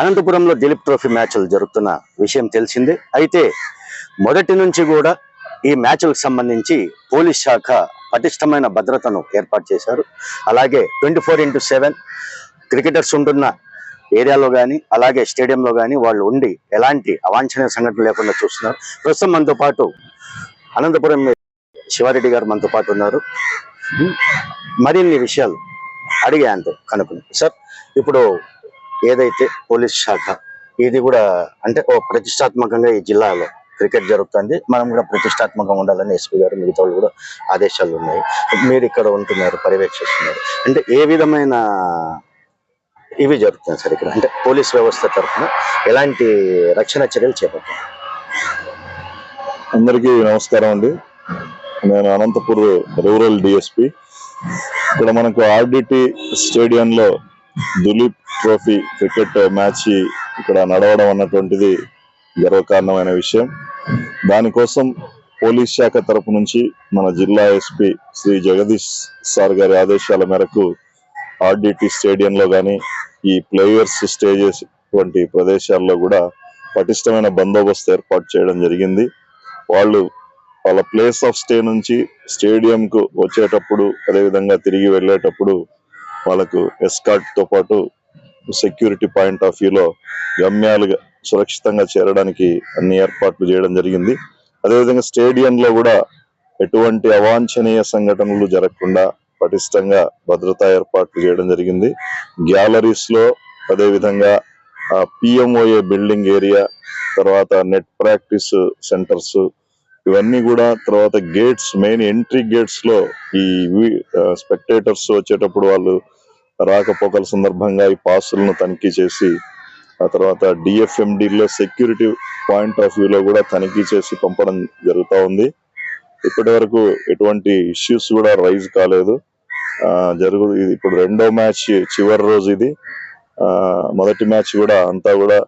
అనంతపురంలో దిలీప్ ట్రోఫీ మ్యాచ్లు జరుగుతున్న విషయం తెలిసిందే. అయితే మొదటి నుంచి కూడా ఈ మ్యాచ్లకు సంబంధించి పోలీస్ శాఖ పటిష్టమైన భద్రతను ఏర్పాటు చేశారు. అలాగే twenty four into seven cricketers ఉంటున్న ఏరియాలో కానీ అలాగే స్టేడియంలో కానీ వాళ్ళు ఉండి ఎలాంటి అవాంఛనీయ సంఘటన లేకుండా చూస్తున్నారు. ప్రస్తుతం మనతో పాటు అనంతపురం శివారెడ్డి గారు మనతో పాటు ఉన్నారు. మరిన్ని విషయాలు అడిగే అంతే కనుక్కుని సార్ ఇప్పుడు ఏదైతే పోలీస్ శాఖ ఇది కూడా అంటే ఓ ప్రతిష్టాత్మకంగా ఈ జిల్లాలో క్రికెట్ జరుగుతుంది. మనం కూడా ప్రతిష్టాత్మకంగా ఉండాలని ఎస్పీ గారు మిగతా వాళ్ళు కూడా ఆదేశాలు ఉన్నాయి. మీరు ఇక్కడ ఉంటున్నారు పర్యవేక్షిస్తున్నారు. అంటే ఏ విధమైన ఇవి జరుగుతుంది సార్ ఇక్కడ? అంటే పోలీస్ వ్యవస్థ తరఫున ఎలాంటి రక్షణ చర్యలు చేపట్టారు? అందరికీ నమస్కారం అండి. నేను అనంతపూర్ రూరల్ డిఎస్పి. ఇక్కడ మనకు ఆర్డిటి స్టేడియంలో దులీప్ ట్రోఫీ క్రికెట్ మ్యాచ్ ఇక్కడ నడవడం అన్నటువంటిది గర్వకారణమైన విషయం. దానికోసం పోలీస్ శాఖ తరపు నుంచి మన జిల్లా ఎస్పీ శ్రీ జగదీష్ సార్ గారి ఆదేశాల మేరకు ఆర్డిటి స్టేడియంలో కానీ ఈ ప్లేయర్స్ స్టేజెస్ వంటి ప్రదేశాల్లో కూడా పటిష్టమైన బందోబస్తు ఏర్పాటు చేయడం జరిగింది. వాళ్ళు వాళ్ళ ప్లేస్ ఆఫ్ స్టే నుంచి స్టేడియంకు వచ్చేటప్పుడు అదేవిధంగా తిరిగి వెళ్ళేటప్పుడు వాళ్ళకు ఎస్కార్ట్తో పాటు సెక్యూరిటీ పాయింట్ ఆఫ్ వ్యూలో గమ్యాలుగా సురక్షితంగా చేరడానికి అన్ని ఏర్పాట్లు చేయడం జరిగింది. అదేవిధంగా స్టేడియంలో కూడా ఎటువంటి అవాంఛనీయ సంఘటనలు జరగకుండా పటిష్టంగా భద్రతా ఏర్పాట్లు చేయడం జరిగింది. గ్యాలరీస్లో అదేవిధంగా పిఎంఓఏ బిల్డింగ్ ఏరియా తర్వాత నెట్ ప్రాక్టీస్ సెంటర్స్ ఇవన్నీ కూడా తర్వాత గేట్స్ మెయిన్ ఎంట్రీ గేట్స్లో ఈ స్పెక్టేటర్స్ వచ్చేటప్పుడు వాళ్ళు రాకపోకల సందర్భంగా ఈ పాసులను తనిఖీ చేసి ఆ తర్వాత డిఎఫ్ఎండిలో లో సెక్యూరిటీ పాయింట్ ఆఫ్ వ్యూ లో కూడా తనిఖీ చేసి పంపడం జరుగుతూ ఉంది. ఇప్పటి వరకు ఎటువంటి ఇష్యూస్ కూడా రైజ్ కాలేదు. ఆ జరుగు ఇప్పుడు రెండో మ్యాచ్ చివరి రోజు ఇది. ఆ మొదటి మ్యాచ్ కూడా అంతా కూడా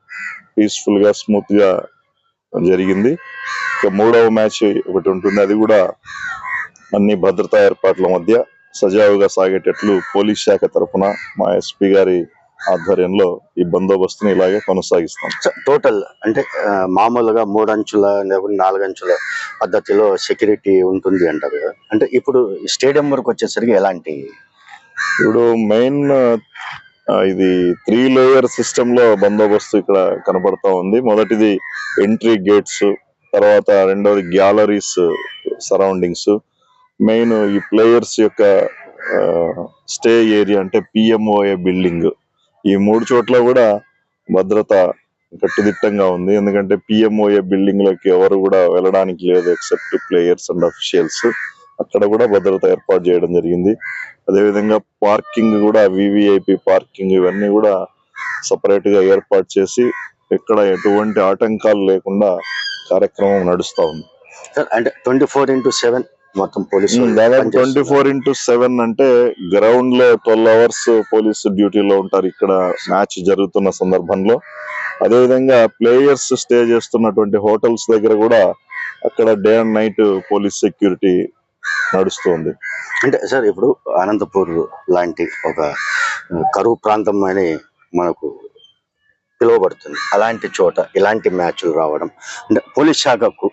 పీస్ఫుల్గా గా స్మూత్గా జరిగింది. ఇక మూడవ మ్యాచ్ ఒకటి ఉంటుంది. అది కూడా అన్ని భద్రతా ఏర్పాట్ల మధ్య సజావుగా సాగేటట్లు పోలీస్ శాఖ తరఫున మా ఎస్పీ గారి ఆధ్వర్యంలో ఈ బందోబస్తుని ఇలాగే కొనసాగిస్తాం. టోటల్ అంటే మామూలుగా మూడు అంచుల లేకపోతే నాలుగు అంచుల పద్ధతిలో సెక్యూరిటీ ఉంటుంది అంటారు కదా. అంటే ఇప్పుడు స్టేడియం వరకు వచ్చేసరికి ఎలాంటి ఇప్పుడు మెయిన్ ఇది త్రీ లేయర్ సిస్టమ్లో బందోబస్తు ఇక్కడ కనబడతా ఉంది. మొదటిది ఎంట్రీ గేట్స్ తర్వాత రెండవది గ్యాలరీస్ సరౌండింగ్స్ మెయిన్ ఈ ప్లేయర్స్ యొక్క స్టే ఏరియా అంటే పిఎంఓఏ బిల్డింగ్ ఈ మూడు చోట్ల కూడా భద్రత కట్టుదిట్టంగా ఉంది. ఎందుకంటే పిఎంఓఏ బిల్డింగ్లోకి ఎవరు కూడా వెళ్ళడానికి లేదు ఎక్సెప్ట్ ప్లేయర్స్ అండ్ అఫీషియల్స్ అక్కడ కూడా భద్రత ఏర్పాటు చేయడం జరిగింది. అదేవిధంగా పార్కింగ్ కూడా వివిఐపి పార్కింగ్ ఇవన్నీ కూడా సపరేట్గా ఏర్పాటు చేసి ఎక్కడ ఎటువంటి ఆటంకాలు లేకుండా కార్యక్రమం నడుస్తా ఉంది. అంటే ట్వంటీ ఫోర్ ఇంటూ సెవెన్ మొత్తం పోలీసు దాదాపు ట్వంటీ ఫోర్ ఇంటూ సెవెన్ అంటే గ్రౌండ్లో ట్వెల్వ్ అవర్స్ పోలీసు డ్యూటీలో ఉంటారు ఇక్కడ మ్యాచ్ జరుగుతున్న సందర్భంలో. అదేవిధంగా ప్లేయర్స్ స్టే చేస్తున్నటువంటి హోటల్స్ దగ్గర కూడా అక్కడ day and night police security నడుస్తుంది. అంటే సార్ ఇప్పుడు అనంతపూర్ లాంటి ఒక కరువు ప్రాంతం అని మనకు పిలువబడుతుంది. అలాంటి చోట ఇలాంటి మ్యాచ్లు రావడం అంటే పోలీస్ శాఖకు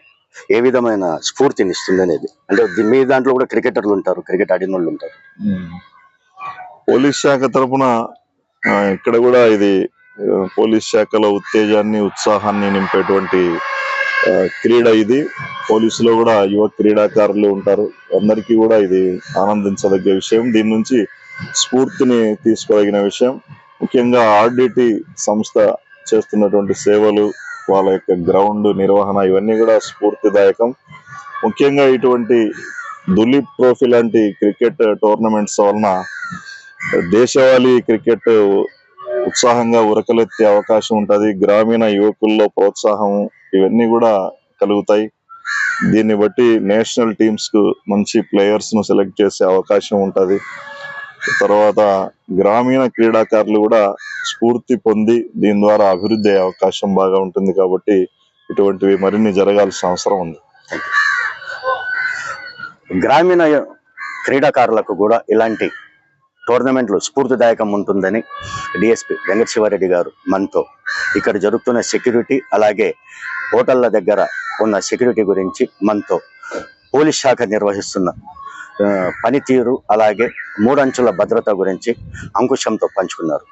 ఏ విధమైన స్ఫూర్తినిస్తుంది అనేది అంటే మీ దాంట్లో కూడా క్రికెటర్లు ఉంటారు క్రికెట్ ఆడిన వాళ్ళు ఉంటారు పోలీస్ శాఖ తరపున ఆ, ఇక్కడ కూడా ఇది పోలీస్ శాఖలో ఉత్తేజాన్ని ఉత్సాహాన్ని నింపేటువంటి క్రీడ ఇది. పోలీసులో కూడా యువ క్రీడాకారులు ఉంటారు. అందరికీ కూడా ఇది ఆనందించదగ్గ విషయం. దీని నుంచి స్ఫూర్తిని తీసుకోదగిన విషయం. ముఖ్యంగా ఆర్డిటి సంస్థ చేస్తున్నటువంటి సేవలు వాళ్ళ యొక్క గ్రౌండ్ నిర్వహణ ఇవన్నీ కూడా స్ఫూర్తిదాయకం. ముఖ్యంగా ఇటువంటి దులీప్ ట్రోఫీ లాంటి క్రికెట్ టోర్నమెంట్స్ వలన దేశవాళీ క్రికెట్ ఉత్సాహంగా ఉరకలెత్తే అవకాశం ఉంటుంది. గ్రామీణ యువకుల్లో ప్రోత్సాహం ఇవన్నీ కూడా కలుగుతాయి. దీన్ని బట్టి నేషనల్ టీమ్స్కు మంచి ప్లేయర్స్ను సెలెక్ట్ చేసే అవకాశం ఉంటుంది. తర్వాత గ్రామీణ క్రీడాకారులు కూడా స్ఫూర్తి పొంది దీని ద్వారా అభివృద్ధి అయ్యే అవకాశం బాగా ఉంటుంది కాబట్టి ఇటువంటివి మరిన్ని జరగాల్సిన అవసరం ఉంది. గ్రామీణ క్రీడాకారులకు కూడా ఇలాంటి టోర్నమెంట్లు స్ఫూర్తిదాయకం ఉంటుందని డిఎస్పి వెంకట శివారెడ్డి గారు మనతో. ఇక్కడ జరుగుతున్న సెక్యూరిటీ అలాగే హోటళ్ళ దగ్గర ఉన్న సెక్యూరిటీ గురించి మనతో పోలీస్ శాఖ నిర్వహిస్తున్న పనితీరు అలాగే మూడంచుల భద్రత గురించి అంకుశంతో పంచుకున్నారు.